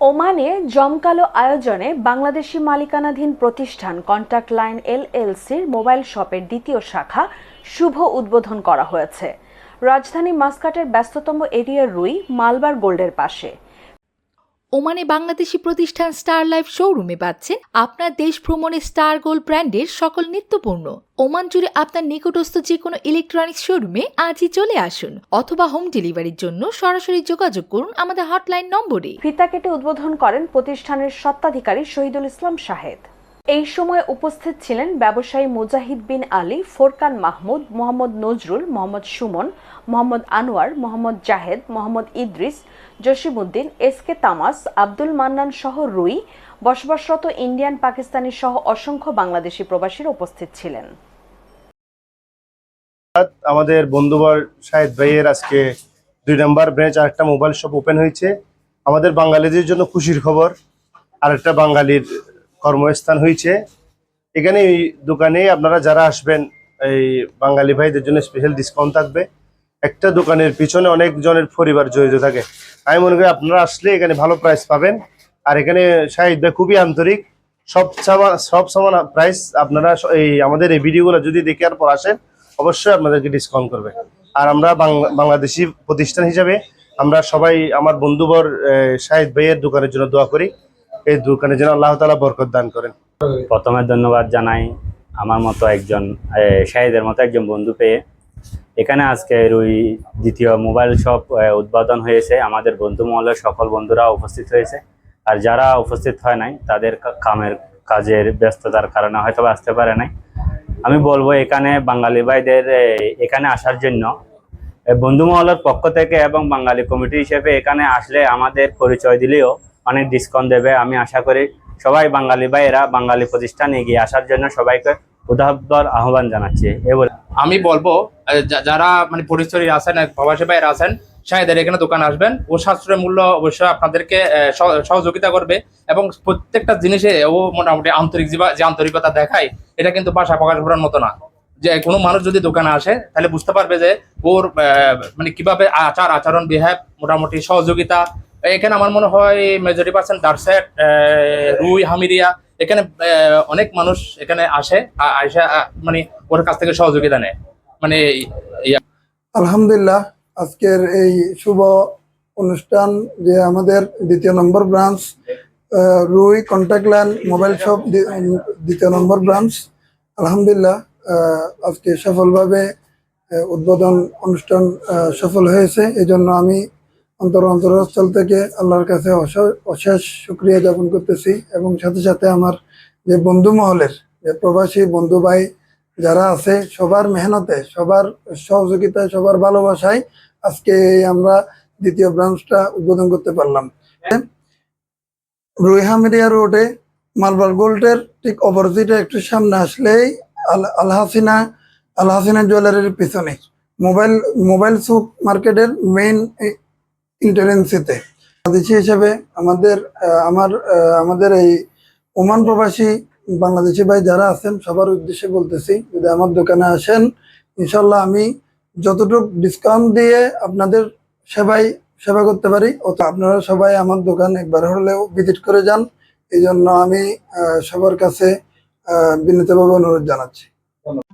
ওমানে জমকালো আয়োজনে বাংলাদেশি মালিকানাধীন প্রতিষ্ঠান কন্ট্যাক্ট লাইন এলএলসির মোবাইল শপের দ্বিতীয় শাখা শুভ উদ্বোধন করা হয়েছে। রাজধানী মাস্কাটের ব্যস্ততম এরিয়ার রুই, মালবার গোল্ডের পাশে। ওমানে বাংলাদেশি প্রতিষ্ঠান স্টার লাইফ শোরুমে পাচ্ছেন আপনার দেশ ভ্রমণে স্টার গোল্ড ব্র্যান্ডের সকল নিত্যপূর্ণ। ওমান জুড়ে আপনার নিকটস্থ যে কোনো ইলেকট্রনিক্স শোরুমে আজই চলে আসুন অথবা হোম ডেলিভারির জন্য সরাসরি যোগাযোগ করুন আমাদের হটলাইন নম্বরে। ফিতা কেটে উদ্বোধন করেন প্রতিষ্ঠানের সত্ত্বাধিকারী শহীদুল ইসলাম শাহেদ। এই সময় উপস্থিত ছিলেন ব্যবসায়ী মুজাহিদ বিন আলী, ফোরকান মাহমুদ, মোহাম্মদ নজরুল, মোহাম্মদ সুমন, মোহাম্মদ আনোয়ার, মোহাম্মদ জাহেদ, মোহাম্মদ ইদ্রিস, জসিমউদ্দিন, এস কে তামাস, আব্দুল মান্নান সহ রুই, বসবাসরত ইন্ডিয়ান, পাকিস্তানি সহ অসংখ্য বাংলাদেশি প্রবাসীরা উপস্থিত ছিলেন। আমাদের বন্ধুবর শাহেদ ভাইয়ের আজকে দুই নম্বর ব্রাঞ্চ আর একটা মোবাইল শপ ওপেন হয়েছে। আমাদের বাঙালিদের জন্য খুশির খবর আর একটা বাঙালির কর্মস্থান হয়েছে। এখানে এই দোকানে আপনারা যারা আসবেন, এই বাঙালি ভাইদের জন্য স্পেশাল ডিসকাউন্ট থাকবে। একটা দোকানের পিছনে অনেক জনের পরিবার জড়িত থাকে। আমি মনে করি আপনারা আসলে এখানে ভালো প্রাইস পাবেন। আর এখানে শাহিদ ভাই খুবই আন্তরিক। সব সামান সব সমান প্রাইস আপনারা এই আমাদের এই ভিডিওগুলো যদি দেখে আর পর আসেন, অবশ্যই আপনাদেরকে ডিসকাউন্ট করবে। আর আমরা বাংলা- বাংলাদেশি প্রতিষ্ঠান হিসাবে আমরা সবাই, আমার বন্ধুবর শাহিদ ভাইয়ের দোকানের জন্য দোয়া করি। এই দোকানের জন্য আল্লাহ তালা বরকত দান করেন। প্রথমে ধন্যবাদ জানাই আমার মতো একজন শাহিদের মতো একজন বন্ধু পেয়ে। এখানে আজকে রুই দ্বিতীয় মোবাইল শপ উদ্বোধন হয়েছে। আমাদের বন্ধু মহলের সকল বন্ধুরা উপস্থিত হয়েছে। আর যারা উপস্থিত হয় নাই, তাদের কামের কাজের ব্যস্ততার কারণে হয়তো আসতে পারে নাই। আমি বলব এখানে বাঙালি ভাইদের এখানে আসার জন্য বন্ধু মহলের পক্ষ থেকে এবং বাঙালি কমিটি হিসেবে এখানে আসলে আমাদের পরিচয় দিলেও অনেক ডিসকাউন্ট দেবে। আমি আশা করি সবাই বাঙালি ভাইয়েরা বাঙালি প্রতিষ্ঠানে এগিয়ে আসার জন্য সবাইকে উদাহরণ, আহ্বান জানাচ্ছি। এ বলে। আমি বলব যারা মানে পরিচয় আছেন প্রবাসী ভাইয়েরা আছেন, সাহেদের এখানে দোকান আসবেন। ও সাশ্রয় মূল্য অবশ্যই আপনাদেরকে সহযোগিতা করবে এবং প্রত্যেকটা জিনিসে ও মোটামুটি আন্তরিক জীবা- যে আন্তরিকতা দেখায়, এটা কিন্তু ভাষা প্রকাশ করার মতো না। যে কোনো মানুষ যদি দোকানে আসে, তাহলে বুঝতে পারবে যে ওর মানে কীভাবে আচার, আচরণ বিহেভ মোটামুটি সহযোগিতা এখানে আমার মনে হয় মেজরিটি পার্সেন্ট দারসেট রুই হামিরিয়া এখানে অনেক মানুষ এখানে আসে আ- আইসা আ, মানে ওর কাছ থেকে সহযোগিতা নেয়। মানে আলহামদুলিল্লাহ আজকের এই শুভ অনুষ্ঠান যে আমাদের দ্বিতীয় নম্বর branch Ruwi contact line mobile shop দ্বিতীয় নম্বর ব্রাঞ্চ আলহামদুলিল্লাহ আজকে সফলভাবে উদ্বোধন অনুষ্ঠান সফল হয়েছে। এই জন্য আমি অন্তর অন্তরস্থল থেকে আল্লাহর কাছে অশেষ শুক্রিয়া জ্ঞাপন করতেছি এবং সাথে সাথে আমার যে বন্ধু মহলের, যে প্রবাসী বন্ধু ভাই যারা আছে, সবার মেহনতে, সবার সহযোগিতায়, সবার ভালোবাসায় আজকে আমরা দ্বিতীয় ব্রাঞ্চটা উদ্বোধন করতে পারলাম। রুইহামিরিয়া রোডে মালবার গোল্ডের ঠিক অপোজিটে একটু সামনে আসলেই আল- আল হাসিনা আল হাসিনা জুয়েলারির পিছনে। মোবাইল মোবাইল সুপ মার্কেটের মেইন ইন্টারেন্সিতে। বাংলাদেশি হিসেবে আমাদের আমার আমাদের এই ওমান প্রবাসী বাংলাদেশি ভাই যারা আছেন, সবার উদ্দেশ্যে বলতেছি, যদি আমার দোকানে আসেন, ইনশাল্লাহ আমি যতটুকু ডিসকাউন্ট দিয়ে আপনাদের সেবাই, সেবা করতে পারি, অত আপনারা সবাই আমার দোকান একবার হলেও ভিজিট করে যান। এই জন্য আমি সবার কাছে বিনীতভাবে অনুরোধ জানাচ্ছি।